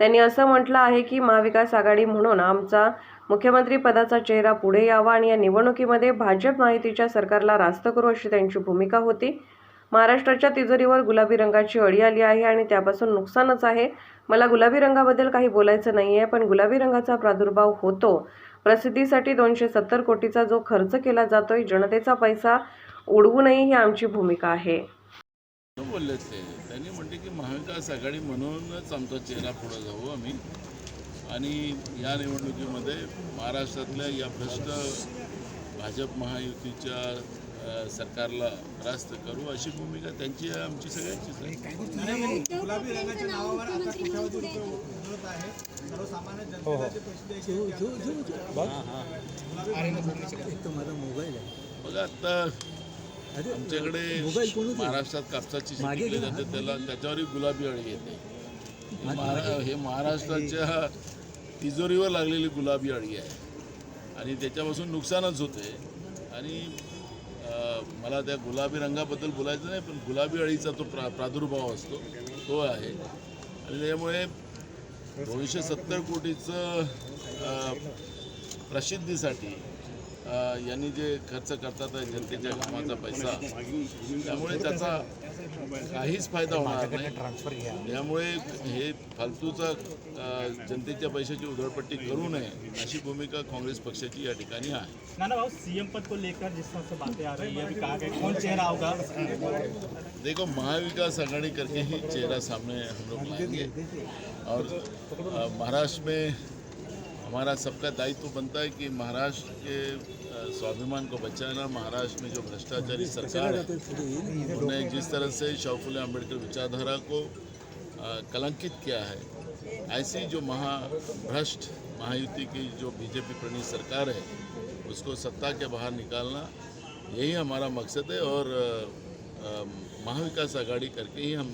त्यांनी असं म्हटलं आहे की महाविकास आघाडी म्हणून आमचा मुख्यमंत्री पदाचा चेहरा पुढे यावा आणि या निवडणुकीमध्ये भाजप माहितीच्या सरकारला रास्त करू अशी त्यांची भूमिका होती. महाराष्ट्राच्या तिजोरीवर गुलाबी रंगाची अळी आली आहे आणि त्यापासून नुकसानच आहे. मला गुलाबी रंगाबद्दल काही बोलायचं नाही आहे पण गुलाबी रंगाचा प्रादुर्भाव होतो. प्रसिद्धीसाठी दोनशे सत्तर कोटीचा जो खर्च केला जातोय जनतेचा पैसा उडवू नये ही आमची भूमिका आहे. बोलले ते. त्यांनी म्हटले की महाविकास आघाडी म्हणूनच आमचा चेहरा पुढे जाऊ आम्ही. आणि या निवडणुकीमध्ये महाराष्ट्रातल्या या भ्रष्ट भाजप महायुतीच्या सरकारला परास्त करू अशी भूमिका त्यांची आहे आमची सगळ्यांचीच आहे. बघा आता आमच्याकडे महाराष्ट्रात कापसाची शेती केली जाते त्याला त्याच्यावरही गुलाबी अळी येते. हे महारा महाराष्ट्राच्या तिजोरीवर लागलेली गुलाबी अळी आहे. आणि त्याच्यापासून नुकसानच होते. आणि मला त्या गुलाबी रंगाबद्दल बोलायचं नाही पण गुलाबी अळीचा तो प्रा प्रादुर्भाव असतो तो आहे. आणि त्यामुळे दोनशे सत्तर कोटीचं प्रसिद्धीसाठी यांनी जे खर्च करतात आहे जनतेच्या कामाचा पैसा त्यामुळे त्याचा काहीच फायदा होणार नाही. त्यामुळे हे फालतूचा जनतेच्या पैशाची उधळपट्टी करू नये अशी भूमिका काँग्रेस पक्षाची या ठिकाणी आहे. नाना भाव सीएम पद को लेकर जिस तरह से बातें आ रही है अभी कहा गया कौन चेहरा होगा? देखो महाविकास आघाड़ी करके ही चेहरा सामने हम लोग लाएंगे। और महाराष्ट्र में हमारा सबका दायित्व बनता है कि महाराष्ट्र के स्वाभिमान को बचाना महाराष्ट्र में जो भ्रष्टाचारी सरकार है उन्होंने जिस तरह से शाह फुले अंबेडकर विचारधारा को कलंकित किया है ऐसी जो महाभ्रष्ट महायुति की जो बीजेपी प्रणीत सरकार है उसको सत्ता के बाहर निकालना यही हमारा मकसद है और महाविकास आघाडी करके ही हम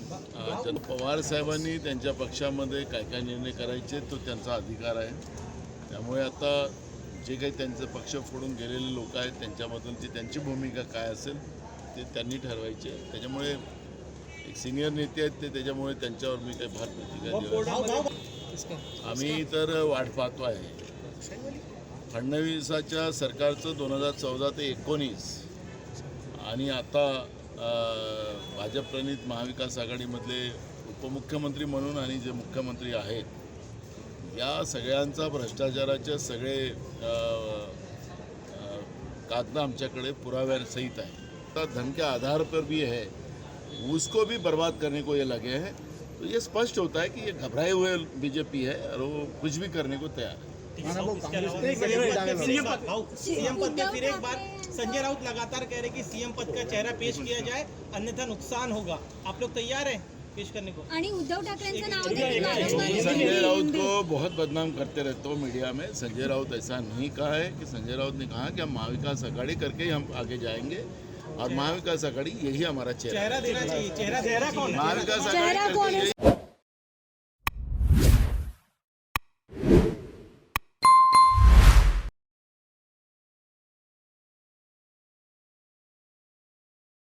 जन पवार साहेबांनी त्यांच्या पक्षामध्ये काय काय निर्णय करायचे तो त्यांचा अधिकार आहे. त्यामुळे आता जे काही त्यांचं पक्ष फोडून गेलेले लोक आहेत त्यांच्यामधून ती त्यांची भूमिका काय असेल ते त्यांनी ठरवायची. आहे त्याच्यामुळे एक सिनियर नेते आहेत ते त्याच्यामुळे त्यांच्यावर मी काही भार प्रतिक्रिया आम्ही तर वाट पाहतो आहे. फडणवीसाच्या सरकारचं दोन हजार चौदा ते एकोणीस आणि आता भाजप प्रणित महाविकास आघाडीमधले उपमुख्यमंत्री म्हणून आणि जे मुख्यमंत्री आहेत या सगळ्यांचा भ्रष्टाचाराचे सगळे अ, अ, कागद आमच्याकडे पुराव्यासहित आहे. आता धन के आधार पर भी है उसको भी बर्बाद करने को ये लगे हैं. तो ये स्पष्ट होता है कि ये घबराए हुए बीजेपी है और वो कुछ भी करने को तैयार है. सीएम पद भाव सीएम पद पे फिर एक बार संजय राउत लगातार कह रहे कि सीएम पद का चेहरा पेश किया जाए अन्यथा नुकसान होगा। आप लोग तैयार हैं? पेश करने को। आणि उद्धव ठाकरेंचं संजय राउत को बहुत बदनाम करते रहते हो मीडिया में। संजय राउत ऐसा नहीं कहा है कि संजय राउत ने कहा कि हम महाविकास आघाड़ी करके हम आगे जाएँगे। और महाविकास आघाड़ी यही हमारा चेहरा चेहरा देना चाहिए चेहरा चेहरा कौन महाविकास चेहरा